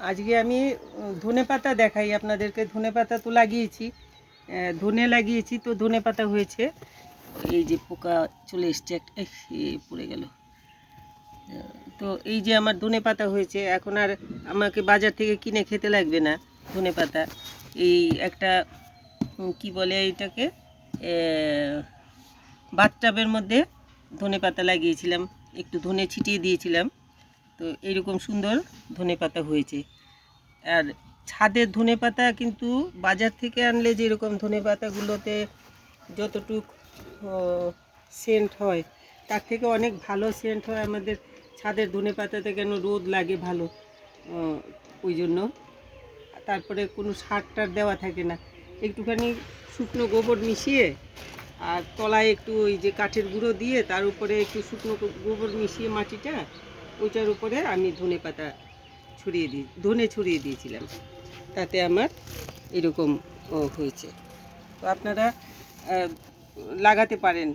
আজকে আমি ধনে পাতা দেখাই আপনাদেরকে। ধনে পাতা তো লাগিয়েছি। ধনে লাগিয়েছি তো ধনে পাতা হয়েছে। এই যে পোকা চলে এসছে পড়ে গেল। তো এই যে আমার ধনে পাতা হয়েছে, এখন আর আমাকে বাজার থেকে কিনে খেতে লাগবে না ধনে পাতা। এই একটা কি বলে এটাকে? বাথটাবের মধ্যে ধনে পাতা লাগিয়েছিলাম। একটু ধনে ছিটিয়ে দিয়েছিলাম। তো এইরকম সুন্দর ধনে পাতা হয়েছে। আর ছাদের ধনে পাতা কিন্তু বাজার থেকে আনলে যেরকম ধনে পাতাগুলোতে যতটুক সেন্ট হয়, তার থেকে অনেক ভালো সেন্ট হয় আমাদের ছাদের ধনে পাতাতে কেন রোদ লাগে ভালো ওই জন্য। তারপরে কোনো সার টার দেওয়া থাকে না। একটুখানি শুকনো গোবর মিশিয়ে আর তলায় একটু ওই যে কাঠের গুঁড়ো দিয়ে তার উপরে একটু শুকনো গোবর মিশিয়ে মাটিটা ওইটার উপরে আমি ধনে পাতা ছড়িয়ে দিই ধনে ছড়িয়ে দিয়েছিলাম। তাতে আমার এরকম ও, হয়েছে। তো আপনারা লাগাতে পারেন।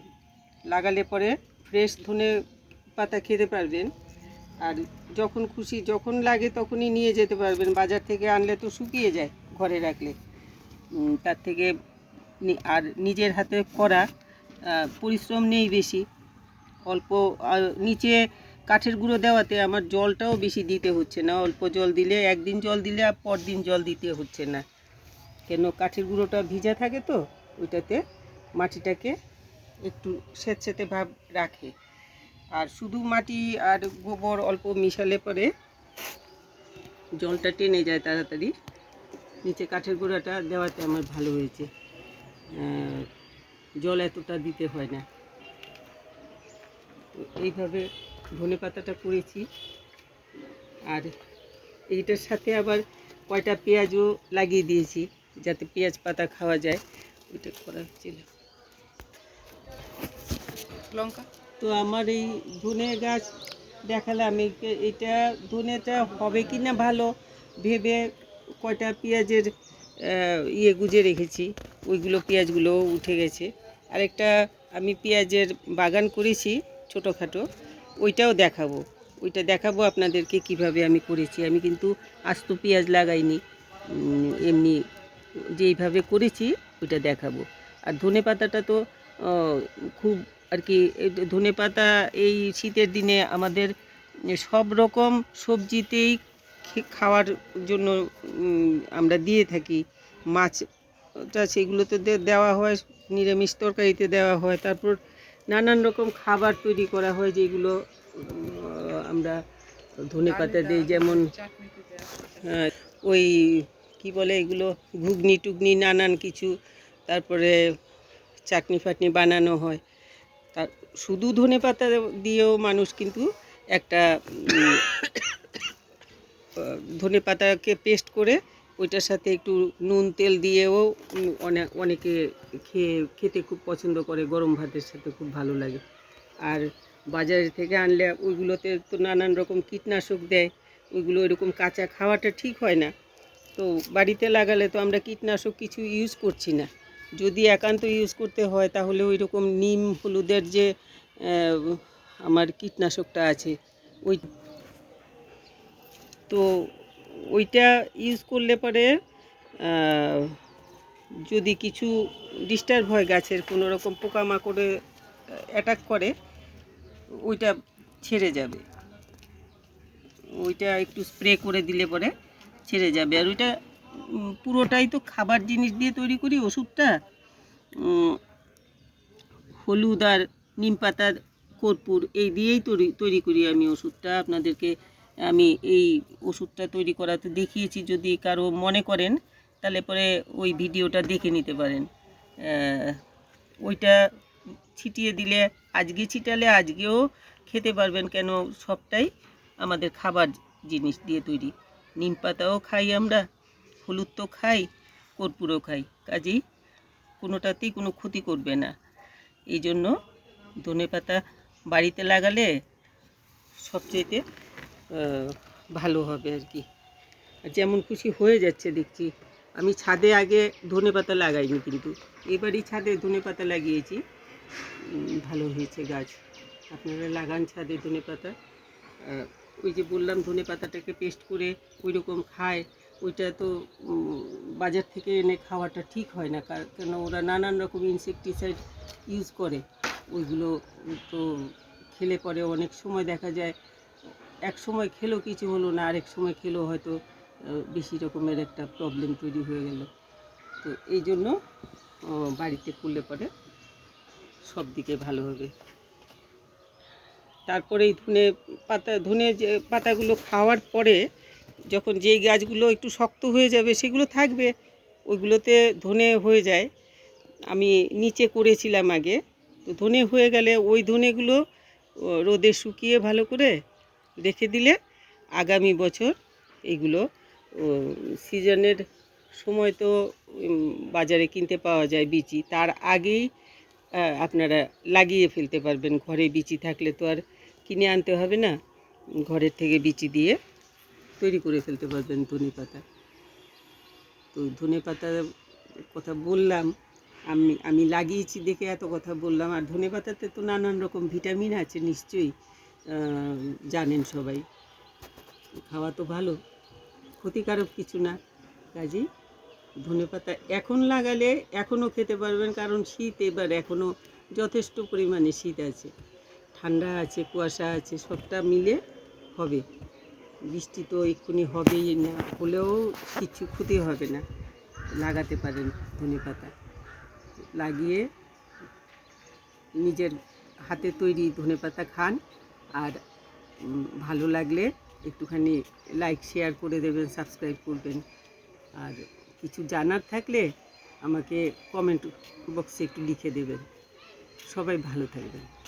লাগালে পরে ফ্রেশ ধনে পাতা খেতে পারবেন। আর যখন খুশি যখন লাগে তখনই নিয়ে যেতে পারবেন। বাজার থেকে আনলে তো শুকিয়ে যায় ঘরে রাখলে। তার থেকে আর নিজের হাতে করা পরিশ্রম নেই বেশি। অল্প নিচে কাঠের গুঁড়ো দেওয়াতে আমার জলটাও বেশি দিতে হচ্ছে না। অল্প জল দিলে, একদিন জল দিলে আর পরদিন জল দিতে হচ্ছে না। কেন কাঠের গুঁড়োটা ভিজা থাকে তো, ওইটাতে মাটিটাকে একটু স্বেচ্ছাতে ভাব রাখে। আর শুধু মাটি আর গোবর অল্প মিশালে পরে জলটা টেনে যায় তাড়াতাড়ি। নিচে কাঠের গুঁড়োটা দেওয়াতে আমার ভালো হয়েছে। জল এতটা দিতে হয় না। এইভাবে ধনে পাতাটা করেছি। আর এইটার সাথে আবার কয়টা পেঁয়াজও লাগিয়ে দিয়েছি যাতে পেঁয়াজ পাতা খাওয়া যায়। ওইটা করা হচ্ছিল লঙ্কা? তো আমার এই ধনে গাছ দেখালাম এটা ধনেটা হবে কি না ভালো ভেবে কয়টা পেঁয়াজের ইয়ে গুজে রেখেছি। ওইগুলো পেঁয়াজগুলো উঠে গেছে। আরেকটা আমি পেঁয়াজের বাগান করেছি ছোটোখাটো। ওইটাও দেখাবো। ওইটা দেখাবো আপনাদেরকে কীভাবে আমি করেছি। আমি কিন্তু আস্ত পেঁয়াজ লাগাইনি। এমনি যেইভাবে করেছি, ওইটা দেখাবো। আর ধনে পাতাটা তো খুব আর কি ধনে পাতা এই শীতের দিনে আমাদের সব রকম সবজিতেই খাওয়ার জন্য আমরা দিয়ে থাকি। মাছটা সেগুলোতে দেওয়া হয়, নিরামিষ তরকারিতে দেওয়া হয়। তারপর নানান রকম খাবার তৈরি করা হয় যেগুলো আমরা ধনে পাতা দিই যেমন হ্যাঁ, ওই কি বলে এগুলো ঘুগনি টুগনি নানান কিছু তারপরে চাটনি ফাটনি বানানো হয়। তার শুধু ধনে পাতা দিয়েও মানুষ কিন্তু একটা ধনে পাতাকে পেস্ট করে ওইটার সাথে একটু নুন তেল দিয়েও অনেকে খেয়ে, খেতে খুব পছন্দ করে, গরম ভাতের সাথে খুব ভালো লাগে। আর বাজারে থেকে আনলে ওইগুলোতে তো নানান রকম কীটনাশক দেয়, ওইগুলো এরকম কাঁচা খাওয়াটা ঠিক হয় না। তো বাড়িতে লাগালে তো আমরা কীটনাশক কিছু ইউজ করছি না। যদি একান্ত ইউজ করতে হয়, তাহলে ওই রকম নিম, হলুদের যে আমার কীটনাশকটা আছে, ওই তো ওইটা ইউজ করলে পরে যদি কিছু ডিস্টার্ব হয় গাছের, কোনো রকম পোকামাকড়ে অ্যাটাক করে, ওইটা ছেড়ে যাবে। ওইটা একটু স্প্রে করে দিলে পরে ছেড়ে যাবে। আর ওইটা পুরোটাই তো খাবার জিনিস দিয়ে তৈরি করি, ওষুধটা। হলুদ আর নিম পাতার কর্পূর, এই দিয়েই তৈরি তৈরি করি আমি ওষুধটা। আপনাদেরকে আমি এই ওষুধটা তৈরি করাতে দেখিয়েছি, যদি কারও মনে করেন, তাহলে পরে ওই ভিডিওটা দেখে নিতে পারেন। ওইটা ছিটিয়ে দিলে, আজকে ছিটালে আজকেও খেতে পারবেন কেন? সবটাই আমাদের খাবার জিনিস দিয়ে তৈরি। নিম পাতাও খাই আমরা, হলুদ তো খাই, কর্পূরও খাই। কাজেই কোনোটাতেই কোনো ক্ষতি করবে না। এই জন্য ধনে পাতা বাড়িতে লাগালে সবচেয়েতে ভালো হবে আর কি। যেমন খুশি হয়ে যাচ্ছে দেখছি। আমি ছাদে আগে ধনে পাতা লাগাইনি কিন্তু। এবারই ছাদে ধনে পাতা লাগিয়েছি। ভালো হয়েছে গাছ। আপনারা লাগান ছাদে ধনে পাতা। ওই যে বললাম ধনে পাতাটাকে পেস্ট করে ওই রকম খায়। ওইটা তো বাজার থেকে এনে খাওয়াটা ঠিক হয় না। কেন ওরা নানান রকম ইনসেকটিসাইড ইউজ করে। ওইগুলো তো খেলে পরে অনেক সময় দেখা যায় এক সময় খেলো, কিছু হলো না, আরেক সময় খেলো, হয়তো বেশি রকমের একটা প্রবলেম তৈরি হয়ে গেল। তো এই জন্য বাড়িতে করলে পরে সব দিকে ভালো হবে। তারপরে এই ধনে পাতা, ধনে যে পাতাগুলো খাওয়ার পরে যখন যেই গাছগুলো একটু শক্ত হয়ে যাবে, সেগুলো থাকবে, ওইগুলোতে ধনে হয়ে যায়। আমি নিচে করেছিলাম আগে। তো ধনে হয়ে গেলে ওই ধনেগুলো রোদে শুকিয়ে ভালো করে রেখে দিলে আগামী বছর এইগুলো সিজনের সময় তো বাজারে কিনতে পাওয়া যায় বিচি। তার আগেই আপনারা লাগিয়ে ফেলতে পারবেন। ঘরে বিচি থাকলে তো আর কিনে আনতে হবে না। ঘরের থেকে বিচি দিয়ে তৈরি করে ফেলতে পারবেন ধনে পাতা। তো ধনে পাতার কথা বললাম, আমি আমি লাগিয়েছি দেখে এত কথা বললাম। আর ধনে পাতাতে তো নানান রকম ভিটামিন আছে নিশ্চয়ই। জানেন সবাই, খাওয়া তো ভালো, ক্ষতিকারক কিছু না। কাজেই ধনে পাতা এখন লাগালে এখনও খেতে পারবেন, কারণ শীত এবার এখনও যথেষ্ট পরিমাণে শীত আছে। ঠান্ডা আছে, কুয়াশা আছে, সবটা মিলে হবে। বৃষ্টি তো এক্ষুনি হবেই না, হলেও কিছু ক্ষতি হবে না, লাগাতে পারেন ধনে পাতা। লাগিয়ে নিজের হাতে তৈরি ধনে পাতা খান। আর ভালো লাগলে একটুখানি লাইক শেয়ার করে দেবেন সাবস্ক্রাইব করবেন। আর কিছু জানার থাকলে আমাকে কমেন্ট বক্সে একটু লিখে দেবেন। সবাই ভালো থাকবেন।